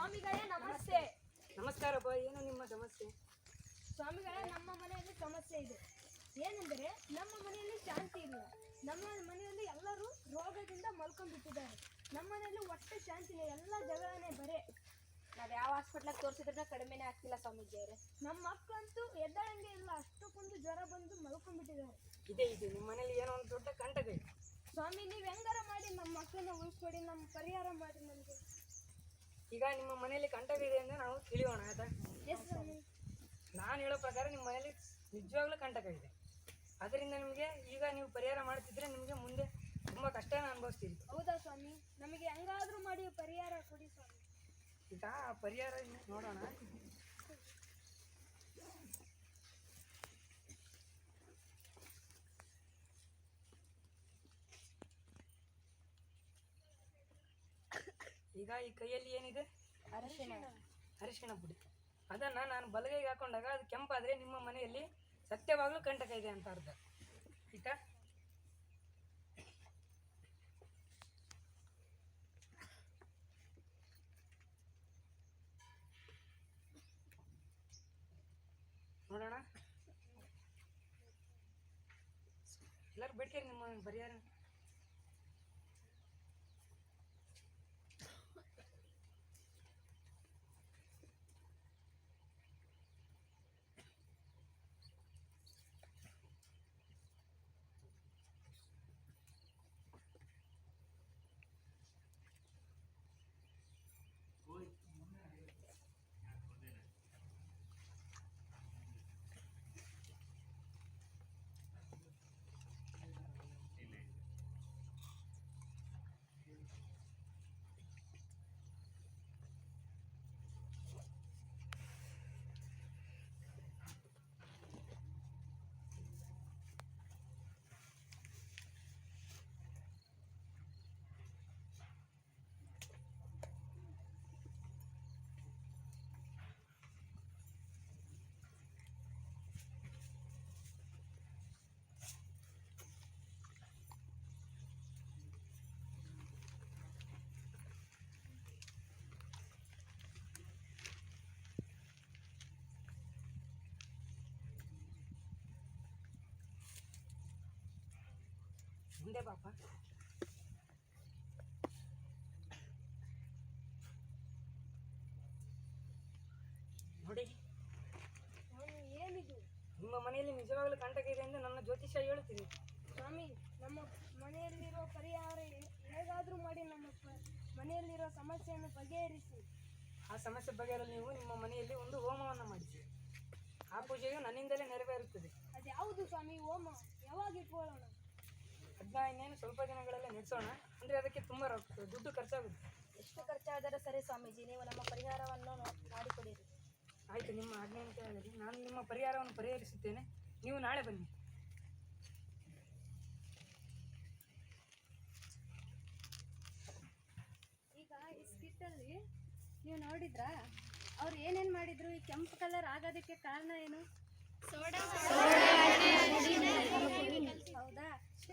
ಸ್ವಾಮಿಗಳೇ ನಮಸ್ತೆ. ನಮಸ್ಕಾರಪ್ಪ ಏನು ನಿಮ್ಮ ಸಮಸ್ಯೆ? ಸ್ವಾಮಿಗಳೇ ನಮ್ಮ ಮನೆಯಲ್ಲಿ ಸಮಸ್ಯೆ ಇದೆ. ಏನೆಂದರೆ ನಮ್ಮ ಮನೆಯಲ್ಲಿ ಶಾಂತಿ ಇಲ್ಲ. ನಮ್ಮ ಮನೆಯಲ್ಲಿ ಎಲ್ಲರೂ ರೋಗದಿಂದ ಮಲ್ಕೊಂಡ್ಬಿಟ್ಟಿದ್ದಾರೆ. ನಮ್ಮ ಮನೆಯಲ್ಲಿ ಒಟ್ಟು ಶಾಂತಿ ಇಲ್ಲ. ಎಲ್ಲ ಜಗಳನೇ ಬರೇ. ನಾವು ಯಾವ ಹಾಸ್ಪಿಟ್ಲಾಗ ತೋರಿಸಿದ್ರೆ ಕಡಿಮೆನೇ ಆಗ್ತಿಲ್ಲ ಸ್ವಾಮೀಜಿ ಅವರೇ. ನಮ್ಮ ಮಕ್ಕಳಂತೂ ಎದ್ದಾಳಂಗೆ ಇಲ್ಲ. ಅಷ್ಟಕ್ಕೊಂದು ಜ್ವರ ಬಂದು ಮಲ್ಕೊಂಡ್ಬಿಟ್ಟಿದ್ದಾರೆ. ಇದೆ ಇದೆ. ನಿಮ್ಮ ಮನೇಲಿ ಏನೋ ಒಂದು ದೊಡ್ಡ ಕಂಟಕ ಇದೆ ಸ್ವಾಮಿ ನೀವು ಹೆಂಗಾರ ಮಾಡಿ ನಮ್ಮ ಮಕ್ಕಳನ್ನ ಉಳಿಸ್ಕೊಡಿ ನಮ್ಮ ಪರಿಹಾರ ಮಾಡಿ ನಮಗೆ. ಈಗ ನಿಮ್ಮ ಮನೆಯಲ್ಲಿ ಕಂಟಕ ಇದೆ ಅಂತ ನಾವು ತಿಳಿಯೋಣ ಆಯ್ತಾ? ನಾನು ಹೇಳೋ ಪ್ರಕಾರ ನಿಮ್ಮ ಮನೆಯಲ್ಲಿ ನಿಜವಾಗ್ಲೂ ಕಂಟಕ ಇದೆ ಅದರಿಂದ ನಿಮಗೆ ಈಗ ನೀವು ಪರಿಹಾರ ಮಾಡ್ತಿದ್ರೆ ನಿಮಗೆ ಮುಂದೆ ತುಂಬ ಕಷ್ಟನ ಅನುಭವಿಸ್ತೀವಿ ಹೌದಾ ಸ್ವಾಮಿ? ನಮಗೆ ಹೆಂಗಾದ್ರೂ ಮಾಡಿ ಪರಿಹಾರ ಕೊಡಿ ಸ್ವಾಮಿ. ಈಗ ಪರಿಹಾರ ನೋಡೋಣ. ಈಗ ಈ ಕೈಯಲ್ಲಿ ಏನಿದೆ? ಅರಿಶಿಣ. ಅರಿಶಿಣ ಪುಡಿ. ಅದನ್ನ ನಾನು ಬಲಗೈಗೆ ಹಾಕೊಂಡಾಗ ಅದು ಕೆಂಪಾದ್ರೆ ನಿಮ್ಮ ಮನೆಯಲ್ಲಿ ಸತ್ಯವಾಗ್ಲೂ ಕಂಟಕ ಇದೆ ಅಂತ ಅರ್ಥ. ಆಯ್ತಾ? ನೋಡೋಣ. ಎಲ್ಲರೂ ಬಿಡ್ತೀರಿ ನಿಮ್ಮ ಪರಿಹಾರ? ಮುಂದೆ ಪಾಪ ನೋಡಿ. ಏನಿದು? ನಿಮ್ಮ ಮನೆಯಲ್ಲಿ ನಿಜವಾಗ್ಲೂ ಕಂಟಕ ಇದೆ ಎಂದು ನನ್ನ ಜ್ಯೋತಿಷ್ಯ ಹೇಳುತ್ತೀನಿ ಸ್ವಾಮಿ ನಮ್ಮ ಮನೆಯಲ್ಲಿರೋ ಪರಿಹಾರ ಹೇಗಾದ್ರೂ ಮಾಡಿ ನಮ್ಮ ಮನೆಯಲ್ಲಿರೋ ಸಮಸ್ಯೆಯನ್ನು ಬಗೆಹರಿಸಿ. ಆ ಸಮಸ್ಯೆ ಬಗೆಹರಲು ನೀವು ನಿಮ್ಮ ಮನೆಯಲ್ಲಿ ಒಂದು ಹೋಮವನ್ನು ಮಾಡಿಸಿ ಆ ಪೂಜೆಯು ನನ್ನಿಂದಲೇ ನೆರವೇರುತ್ತದೆ. ಅದ್ಯಾವುದು ಸ್ವಾಮಿ ಹೋಮ? ಯಾವಾಗ ಇಟ್ಕೊಳ್ಳೋಣ? ಅದನ್ನ ಇನ್ನೇನು ಸ್ವಲ್ಪ ದಿನಗಳಲ್ಲೇ ನಡೆಸೋಣ. ಅಂದರೆ ಅದಕ್ಕೆ ತುಂಬ ರೊಕ್ಕ ದುಡ್ಡು ಖರ್ಚಾಗುತ್ತೆ. ಎಷ್ಟು ಖರ್ಚಾದರೂ ಸರಿ ಸ್ವಾಮೀಜಿ ನೀವು ನಮ್ಮ ಪರಿಹಾರವನ್ನು ಮಾಡಿಕೊಡಿರಿ. ಆಯಿತು ನಿಮ್ಮ ಆಜ್ಞೆ ಅಂತ ಆಗಲಿ ನಾನು ನಿಮ್ಮ ಪರಿಹಾರವನ್ನು ಪರಿಹರಿಸುತ್ತೇನೆ. ನೀವು ನಾಳೆ ಬನ್ನಿ. ಈಗ ಈ ಸ್ಕಿಟ್ಟಲ್ಲಿ ನೀವು ನೋಡಿದ್ರಾ? ಅವ್ರು ಏನೇನು ಮಾಡಿದ್ರು? ಈ ಕೆಂಪು ಕಲರ್ ಆಗೋದಕ್ಕೆ ಕಾರಣ ಏನು? ಹೌದಾ?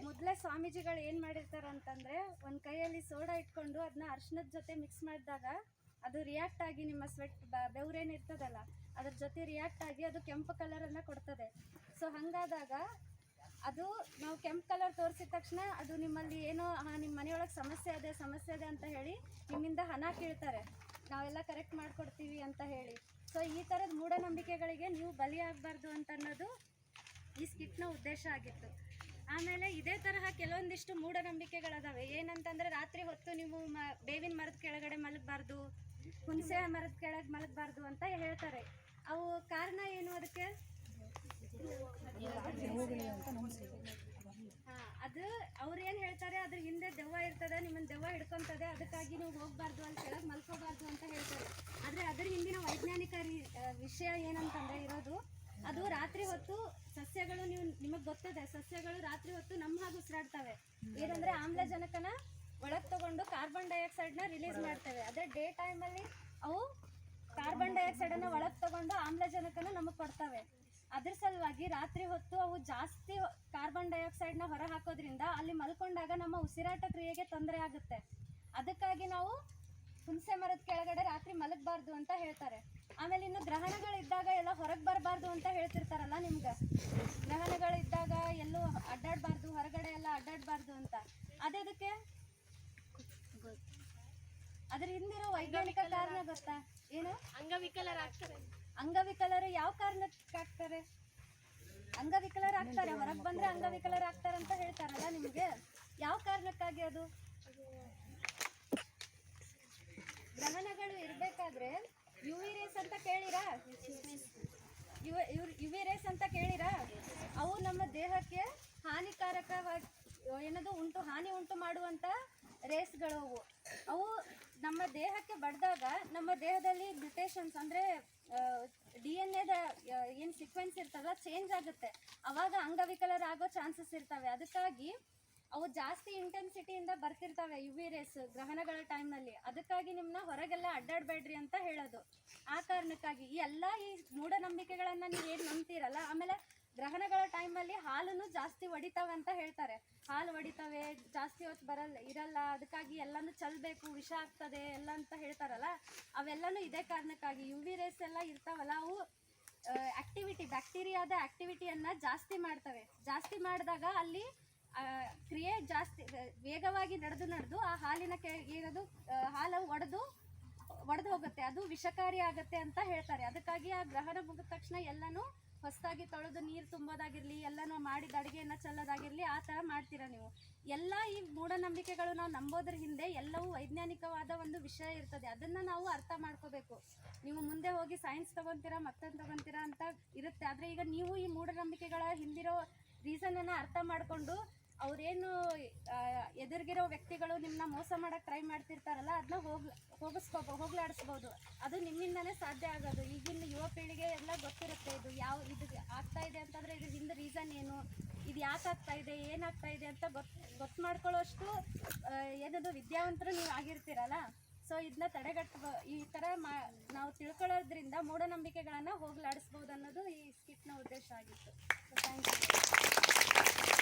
ಮೊದಲೇ ಸ್ವಾಮೀಜಿಗಳು ಏನು ಮಾಡಿರ್ತಾರೆ ಅಂತಂದ್ರೆ ಒಂದು ಕೈಯಲ್ಲಿ ಸೋಡಾ ಇಟ್ಕೊಂಡು ಅದನ್ನ ಅರ್ಶನದ ಜೊತೆ ಮಿಕ್ಸ್ ಮಾಡಿದಾಗ ಅದು ರಿಯಾಕ್ಟ್ ಆಗಿ ನಿಮ್ಮ ಸ್ವೆಟ್ ಬೆವರೇನು ಇರ್ತದಲ್ಲ, ಅದ್ರ ಜೊತೆ ರಿಯಾಕ್ಟ್ ಆಗಿ ಅದು ಕೆಂಪು ಕಲರನ್ನು ಕೊಡ್ತದೆ. ಸೊ ಹಾಗಾದಾಗ ಅದು ನಾವು ಕೆಂಪು ಕಲರ್ ತೋರಿಸಿದ ತಕ್ಷಣ ಅದು ನಿಮ್ಮಲ್ಲಿ ಏನೋ ನಿಮ್ಮ ಮನೆಯೊಳಗೆ ಸಮಸ್ಯೆ ಇದೆ ಸಮಸ್ಯೆ ಇದೆ ಅಂತ ಹೇಳಿ ನಿಮ್ಮಿಂದ ಹಣ ಕೇಳ್ತಾರೆ. ನಾವೆಲ್ಲ ಕರೆಕ್ಟ್ ಮಾಡಿಕೊಡ್ತೀವಿ ಅಂತ ಹೇಳಿ. ಸೊ ಈ ಥರದ ಮೂಢನಂಬಿಕೆಗಳಿಗೆ ನೀವು ಬಲಿಯಾಗಬಾರ್ದು ಅಂತ ಅನ್ನೋದು ಈ ಸ್ಕಿಟ್ನ ಉದ್ದೇಶ ಆಗಿತ್ತು. ಆಮೇಲೆ ಇದೇ ತರಹ ಕೆಲವೊಂದಿಷ್ಟು ಮೂಢನಂಬಿಕೆಗಳದಾವೆ. ಏನಂತಂದ್ರೆ ರಾತ್ರಿ ಹೊತ್ತು ನೀವು ಮ, ಬೇವಿನ ಮರದ ಕೆಳಗಡೆ ಮಲಗಬಾರ್ದು ಹುಣಸೆ ಮರದ ಕೆಳಗೆ ಮಲಗಬಾರ್ದು ಅಂತ ಹೇಳ್ತಾರೆ. ಅವು ಕಾರಣ ಏನು ಅದಕ್ಕೆ? ಅದು ಅವ್ರು ಏನು ಹೇಳ್ತಾರೆ? ಅದ್ರ ಹಿಂದೆ ದೆವ್ವ ಇರ್ತದೆ ನಿಮ್ಮನ್ನ ದೆವ್ವ ಹಿಡ್ಕೊಂತದೆ, ಅದಕ್ಕಾಗಿ ನೀವು ಹೋಗ್ಬಾರ್ದು ಅಲ್ಲಿ ಕೆಳಗೆ ಮಲ್ಕೋಬಾರ್ದು ಅಂತ ಹೇಳ್ತಾರೆ. ಆದರೆ ಅದ್ರ ಹಿಂದಿನ ವೈಜ್ಞಾನಿಕ ವಿಷಯ ಏನಂತಂದ್ರೆ ಇರೋದು ಅದು ರಾತ್ರಿ ಹೊತ್ತು ಸಸ್ಯಗಳು ನೀವು ನಿಮಗೆ ಗೊತ್ತದೆ, ಸಸ್ಯಗಳು ರಾತ್ರಿ ಹೊತ್ತು ನಮ್ಮ ಹಾಗೆ ಉಸಿರಾಡ್ತವೆ. ಏನಂದ್ರೆ ಆಮ್ಲಜನಕನ ಒಳಗೆ ತಗೊಂಡು ಕಾರ್ಬನ್ ಡೈಆಕ್ಸೈಡ್ನ ರಿಲೀಸ್ ಮಾಡ್ತವೆ. ಅದೇ ಡೇ ಟೈಮಲ್ಲಿ ಅವು ಕಾರ್ಬನ್ ಡೈಆಕ್ಸೈಡ್ ಅನ್ನ ಒಳಗೆ ತಗೊಂಡು ಆಮ್ಲಜನಕನ ನಮಗೆ ಕೊಡ್ತವೆ. ಅದ್ರ ಸಲುವಾಗಿ ರಾತ್ರಿ ಹೊತ್ತು ಅವು ಜಾಸ್ತಿ ಕಾರ್ಬನ್ ಡೈಆಕ್ಸೈಡ್ನ ಹೊರ ಹಾಕೋದ್ರಿಂದ ಅಲ್ಲಿ ಮಲ್ಕೊಂಡಾಗ ನಮ್ಮ ಉಸಿರಾಟ ಕ್ರಿಯೆಗೆ ತೊಂದರೆ ಆಗುತ್ತೆ. ಅದಕ್ಕಾಗಿ ನಾವು ಹುಣಸೆ ಮರದ ಕೆಳಗಡೆ ರಾತ್ರಿ ಮಲಗಬಾರ್ದು ಅಂತ ಹೇಳ್ತಾರೆ. ಆಮೇಲೆ ಇನ್ನು ಗ್ರಹಣಗಳಿದ್ದಾಗ ಎಲ್ಲ ಹೊರಗೆ ಬರಬಾರ್ದು ಅಂತ ಹೇಳ್ತಿರ್ತಾರಲ್ಲ ನಿಮ್ಗೆ? ಗ್ರಹಣಗಳಿದ್ದಾಗ ಎಲ್ಲೂ ಅಡ್ಡಾಡಬಾರ್ದು ಹೊರಗಡೆ ಎಲ್ಲ ಅಡ್ಡಾಡಬಾರ್ದು ಅಂತ. ಅದಕ್ಕೆ? ಅದ್ರ ಹಿಂದಿರೋ ವೈಜ್ಞಾನಿಕ ಕಾರಣ ಗೊತ್ತಾ? ಏನು? ಅಂಗವಿಕಲರಾಗ್ತಾರೆ ಅಂಗವಿಕಲರು ಯಾವ ಕಾರಣಕ್ಕೆ ಆಗ್ತಾರೆ ಅಂಗವಿಕಲರಾಗ್ತಾರೆ ಹೊರಗೆ ಬಂದ್ರೆ ಅಂಗವಿಕಲರಾಗ್ತಾರೆ ಅಂತ ಹೇಳ್ತಾರಲ್ಲ ನಿಮಗೆ? ಯಾವ ಕಾರಣಕ್ಕಾಗಿ ಅದು? ಗ್ರಹಣಗಳು ಇರಬೇಕಾದ್ರೆ ಯು ವಿ ರೇಸ್ ಅಂತ ಕೇಳಿರಾ? ಯುವ ವಿ ರೇಸ್ ಅಂತ ಕೇಳಿರಾ? ಅವು ನಮ್ಮ ದೇಹಕ್ಕೆ ಹಾನಿಕಾರಕವಾಗಿ, ಏನದು ಉಂಟು, ಹಾನಿ ಉಂಟು ಮಾಡುವಂತ ರೇಸ್ಗಳು ಅವು. ಅವು ನಮ್ಮ ದೇಹಕ್ಕೆ ಬಡ್ದಾಗ ನಮ್ಮ ದೇಹದಲ್ಲಿ ಮ್ಯುಟೇಷನ್ಸ್ ಅಂದರೆ ಡಿ ಎನ್ ಎದ ಏನು ಸೀಕ್ವೆನ್ಸ್ ಇರ್ತಲ್ಲ ಚೇಂಜ್ ಆಗುತ್ತೆ. ಅವಾಗ ಅಂಗವಿಕಲರಾಗೋ ಚಾನ್ಸಸ್ ಇರ್ತವೆ. ಅದಕ್ಕಾಗಿ ಅವು ಜಾಸ್ತಿ ಇಂಟೆನ್ಸಿಟಿಯಿಂದ ಬರ್ತಿರ್ತವೆ ಯು ವಿ ರೇಸ್ ಗ್ರಹಣಗಳ ಟೈಮ್ನಲ್ಲಿ ಅದಕ್ಕಾಗಿ ನಿಮ್ಮನ್ನ ಹೊರಗೆಲ್ಲ ಅಡ್ಡಾಡಬೇಡ್ರಿ ಅಂತ ಹೇಳೋದು. ಆ ಕಾರಣಕ್ಕಾಗಿ ಈ ಎಲ್ಲ ಈ ಮೂಢನಂಬಿಕೆಗಳನ್ನು ಏನು ನಂಬ್ತೀರಲ್ಲ, ಆಮೇಲೆ ಗ್ರಹಣಗಳ ಟೈಮಲ್ಲಿ ಹಾಲನ್ನು ಜಾಸ್ತಿ ಒಡಿತಾವೆ ಅಂತ ಹೇಳ್ತಾರೆ. ಹಾಲು ಒಡಿತಾವೆ ಜಾಸ್ತಿ ಹೊತ್ತು ಬರಲ್ಲ ಇರಲ್ಲ, ಅದಕ್ಕಾಗಿ ಎಲ್ಲನೂ ಚಲ್ಬೇಕು, ವಿಷ ಆಗ್ತದೆ ಎಲ್ಲ ಅಂತ ಹೇಳ್ತಾರಲ್ಲ, ಅವೆಲ್ಲನೂ ಇದೇ ಕಾರಣಕ್ಕಾಗಿ. ಯು ವಿ ರೇಸ್ ಎಲ್ಲ ಇರ್ತಾವಲ್ಲ, ಅವು ಆಕ್ಟಿವಿಟಿ ಬ್ಯಾಕ್ಟೀರಿಯಾದ ಆಕ್ಟಿವಿಟಿಯನ್ನು ಜಾಸ್ತಿ ಮಾಡ್ತವೆ. ಜಾಸ್ತಿ ಮಾಡಿದಾಗ ಅಲ್ಲಿ ಕ್ರಿಯೆ ಜಾಸ್ತಿ ವೇಗವಾಗಿ ನಡೆದು ನಡೆದು ಆ ಹಾಲಿನ ಕೆ, ಏನದು ಹಾಲು ಒಡೆದು ಒಡೆದು ಹೋಗುತ್ತೆ. ಅದು ವಿಷಕಾರಿ ಆಗುತ್ತೆ ಅಂತ ಹೇಳ್ತಾರೆ. ಅದಕ್ಕಾಗಿ ಆ ಗ್ರಹಣ ಮುಗಿದ ತಕ್ಷಣ ಎಲ್ಲನೂ ಹೊಸದಾಗಿ ತೊಳೆದು ನೀರು ತುಂಬೋದಾಗಿರಲಿ, ಎಲ್ಲನೂ ಮಾಡಿದ ಅಡುಗೆಯನ್ನು ಚೆಲ್ಲೋದಾಗಿರಲಿ, ಆ ಥರ ಮಾಡ್ತೀರಾ ನೀವು. ಎಲ್ಲ ಈ ಮೂಢನಂಬಿಕೆಗಳು ನಾವು ನಂಬೋದ್ರ ಹಿಂದೆ ಎಲ್ಲವೂ ವೈಜ್ಞಾನಿಕವಾದ ಒಂದು ವಿಷಯ ಇರ್ತದೆ. ಅದನ್ನು ನಾವು ಅರ್ಥ ಮಾಡ್ಕೋಬೇಕು. ನೀವು ಮುಂದೆ ಹೋಗಿ ಸೈನ್ಸ್ ತಗೊಂತೀರಾ ಮತ್ತೊಂದು ತಗೊಂತೀರಾ ಅಂತ ಇರುತ್ತೆ. ಆದರೆ ಈಗ ನೀವು ಈ ಮೂಢನಂಬಿಕೆಗಳ ಹಿಂದಿರೋ ರೀಸನನ್ನು ಅರ್ಥ ಮಾಡಿಕೊಂಡು ಅವ್ರೇನು ಎದುರಿಗಿರೋ ವ್ಯಕ್ತಿಗಳು ನಿಮ್ಮನ್ನ ಮೋಸ ಮಾಡಕ್ಕೆ ಟ್ರೈ ಮಾಡ್ತಿರ್ತಾರಲ್ಲ ಅದನ್ನ ಹೋಗ್ ಹೋಗಿಸ್ಕೋಬೋ ಹೋಗ್ಲಾಡಿಸ್ಬೋದು. ಅದು ನಿಮ್ಮಿಂದನೇ ಸಾಧ್ಯ ಆಗೋದು. ಈಗಿನ ಯುವ ಪೀಳಿಗೆ ಎಲ್ಲ ಗೊತ್ತಿರುತ್ತೆ ಇದು ಯಾವ, ಇದು ಆಗ್ತಾ ಇದೆ ಅಂತಂದರೆ ಇದು ಹಿಂದೆ ರೀಸನ್ ಏನು, ಇದು ಯಾಕೆ ಆಗ್ತಾ ಇದೆ ಏನಾಗ್ತಾ ಇದೆ ಅಂತ ಗೊತ್ತು ಗೊತ್ತು ಮಾಡ್ಕೊಳ್ಳೋಷ್ಟು ಏನದು ವಿದ್ಯಾವಂತರು ನೀವು ಆಗಿರ್ತೀರಲ್ಲ? ಸೊ ಇದನ್ನ ತಡೆಗಟ್ಟ ಈ ಥರ ಮಾ, ನಾವು ತಿಳ್ಕೊಳ್ಳೋದ್ರಿಂದ ಮೂಢನಂಬಿಕೆಗಳನ್ನು ಹೋಗ್ಲಾಡಿಸ್ಬೋದು ಅನ್ನೋದು ಈ ಸ್ಕಿಟ್ನ ಉದ್ದೇಶ ಆಗಿತ್ತು. Thank you